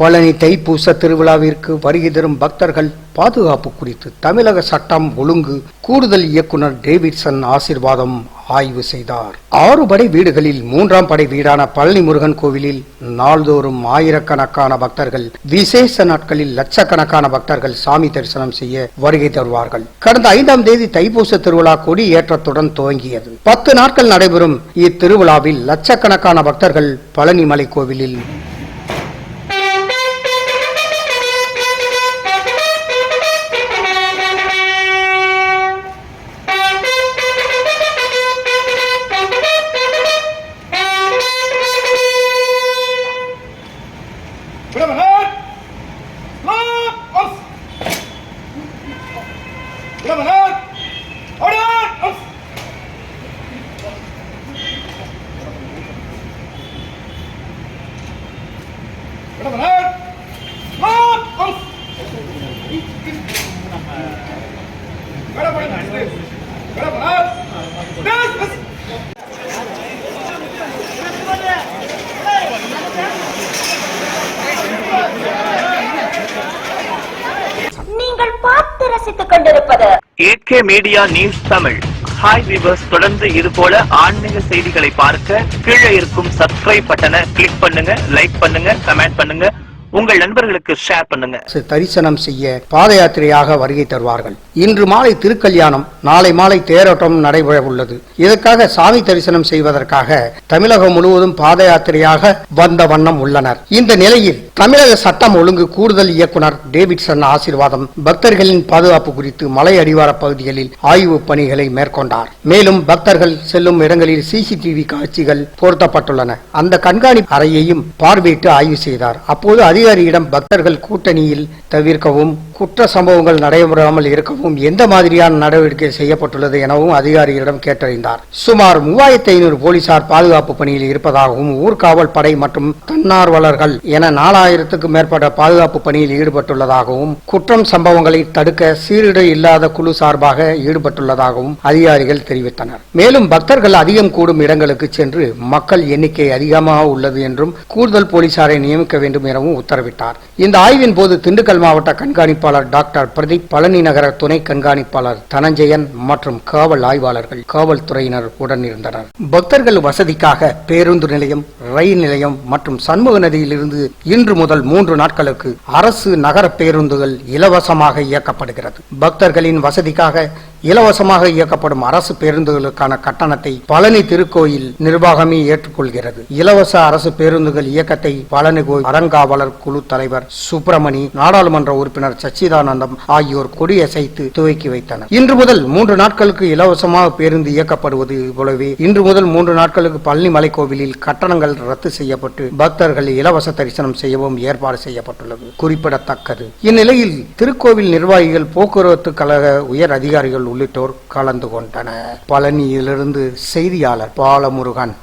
பழனி தைப்பூச திருவிழாவிற்கு வருகை தரும் பக்தர்கள் பாதுகாப்பு குறித்து தமிழக சட்டம் ஒழுங்கு கூடுதல் இயக்குனர் டேவிட்சன் ஆசிர்வாதம் ஆய்வு செய்தார். ஆறு படை வீடுகளில் மூன்றாம் படை வீடான பழனி முருகன் கோவிலில் நாள்தோறும் ஆயிரக்கணக்கான பக்தர்கள் விசேஷ நாட்களில் லட்சக்கணக்கான பக்தர்கள் சாமி தரிசனம் செய்ய வருகை தருவார்கள். கடந்த ஐந்தாம் தேதி தைப்பூச திருவிழா கொடி ஏற்றத்துடன் துவங்கியது. பத்து நாட்கள் நடைபெறும் இத்திருவிழாவில் லட்சக்கணக்கான பக்தர்கள் பழனிமலை கோவிலில் Brabant! Lock! Off! Brabant! Order! Off! Brabant! Lock! Off! Brabant! Brabant! Yes! பார்த்து ரசித்துக் கொண்டிருப்பது AK media news Tamil. Hi viewers தொடர்ந்து இது போல ஆன்மீக செய்திகளை பார்க்க கீழே இருக்கும் சப்ஸ்கிரைப் பட்டனை கிளிக் பண்ணுங்க லைக் பண்ணுங்க கமெண்ட் பண்ணுங்க. உங்கள் நண்பர்களுக்கு ஷேர் பண்ணுங்க. தரிசனம் செய்ய பாத யாத்திரையாக வருகை தருவார்கள். இன்று மாலை திருக்கல்யாணம் நாளை மாலை தேரோட்டம் நடைபெற உள்ளது இதற்காக சாமி தரிசனம் செய்வதற்காக தமிழகம் முழுவதும் பாத யாத்திரையாக வந்த வண்ணம் உள்ளனர். இந்த நிலையில் தமிழக சட்டம் ஒழுங்கு கூடுதல் இயக்குனர் டேவிட்சன் ஆசீர்வாதம் பக்தர்களின் பாதுகாப்பு குறித்து மலை அடிவார பகுதிகளில் ஆய்வு பணிகளை மேற்கொண்டார். மேலும் பக்தர்கள் செல்லும் இடங்களில் சிசிடிவி காட்சிகள் பொருத்தப்பட்டுள்ளன. அந்த கண்காணிப்பு அறையையும் பார்வையிட்டு ஆய்வு செய்தார். அப்போது அதிகாரியிடம் பக்தர்கள் கூட்டணியில் தவிர்க்கவும் குற்ற சம்பவங்கள் நடைபெறாமல் இருக்கவும் எந்த மாதிரியான நடவடிக்கை செய்யப்பட்டுள்ளது எனவும் அதிகாரிகளிடம் கேட்டறிந்தார். சுமார் மூவாயிரத்தி ஐநூறு போலீசார் பாதுகாப்பு பணியில் இருப்பதாகவும் ஊர்காவல் படை மற்றும் தன்னார்வலர்கள் என நாலாயிரத்துக்கும் மேற்பட்ட பாதுகாப்பு பணியில் ஈடுபட்டுள்ளதாகவும் குற்றம் சம்பவங்களை தடுக்க சீருடை இல்லாத குழு சார்பாக ஈடுபட்டுள்ளதாகவும் அதிகாரிகள் தெரிவித்தனர். மேலும் பக்தர்கள் அதிகம் கூடும் இடங்களுக்கு சென்று மக்கள் எண்ணிக்கை அதிகமாக உள்ளது என்றும் கூடுதல் போலீசாரை நியமிக்க வேண்டும் எனவும் உத்தரவிட்டார். இந்த ஆய்வின் போது திண்டுக்கல் மாவட்ட கண்காணிப்பாளர் டாக்டர் பிரதீப் பழனி நகர துணை கண்காணிப்பாளர் தனஞ்சயன் மற்றும் காவல் ஆய்வாளர்கள் காவல்துறையினர் உடன் இருந்தனர் பக்தர்கள் வசதிக்காக பேருந்து நிலையம் ரயில் நிலையம் மற்றும் சண்முக நதியிலிருந்து இன்று முதல் மூன்று நாட்களுக்கு அரசு நகர பேருந்துகள் இலவசமாக இயக்கப்படுகிறது. பக்தர்களின் வசதிக்காக இலவசமாக இயக்கப்படும் அரசு பேருந்துகளுக்கான கட்டணத்தை பழனி திருக்கோயில் நிர்வாகமே ஏற்றுக்கொள்கிறது. இலவச அரசு பேருந்துகள் இயக்கத்தை பழனி கோயில் அறங்காவலர் குழு தலைவர் சுப்பிரமணி நாடாளுமன்ற உறுப்பினர் சச்சிதானந்தம் ஆகியோர் கொடியசைத்து துவக்கி வைத்தனர். இன்று முதல் மூன்று நாட்களுக்கு இலவசமாக பேருந்து இயக்கப்படுவது போலவே இன்று முதல் மூன்று நாட்களுக்கு பழனி மலை கோவிலில் கட்டணங்கள் ரத்து செய்யப்பட்டு பக்தர்கள் இலவச தரிசனம் செய்யவும் ஏற்பாடு செய்யப்பட்டுள்ளது. குறிப்பிடத்தக்கது. இந்நிலையில் திருக்கோவில் நிர்வாகிகள் போக்குவரத்து கழக உயர் அதிகாரிகள் உள்ளிட்டோர் கலந்து கொண்டனர். பழனியிலிருந்து செய்தியாளர் பாலமுருகன்.